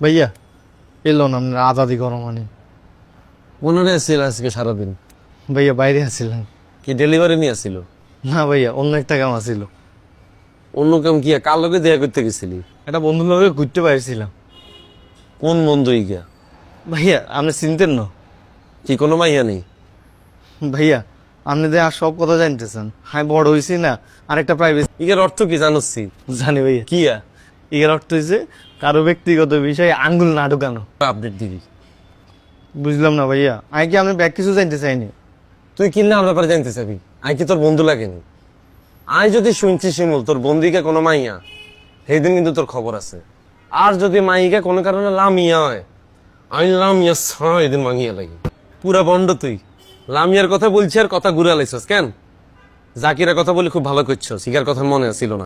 ভাইয়া এলো না আপনার আজাদি গরম মানে মনে আসছিল আজকে সারাদিন। ভাইয়া বাইরে আসছিলেন কি ডেলিভারি নিয়ে আসছিল না ভাইয়া অন্য একটা কাম আছিল। অন্য কাম কি কার লগে দেখা করতে গেছিলি? একটা বন্ধুর লগে ঘুরতে পারছিলাম কোন বন্ধু ইগা ভাইয়া আপনি চিনতেন না? কি কোনো মাইয়া নেই? ভাইয়া আপনি যে আর সব কথা জানতেছেন হ্যাঁ বড় হয়েছি না আরেকটা প্রাইভেসি ইগার অর্থ কি জানোসি? জানি ভাইয়া। কি এর অর্থ হয়েছে কারও ব্যক্তিগত বিষয়ে আঙ্গুল না ঢুকানো। আপডেট দিবি বুঝলাম না ভাইয়া। আমি কি আপনি ব্যাগ কিছু জানতে চাইনি? তুই কিনলে আমার ব্যাপারে জানতে চাবি। আই কি তোর বন্ধু লাগেনি আই যদি শুনছি শিমুল তোর বন্দিকে কোনো মাইয়া সেই দিন কিন্তু তোর খবর আছে। আর যদি মাইকে কোনো কারণে লামিয়া হয় আমি লামিয়া ছয় দিন মাঙিয়া লাগি। পুরা বন্ড তুই। লামিয়ার কথা বলছি আর কথা ঘুরে লাইছস কেন? জাকিরের কথা বলি খুব ভালো করছ শিকার কথা মনে ছিল না।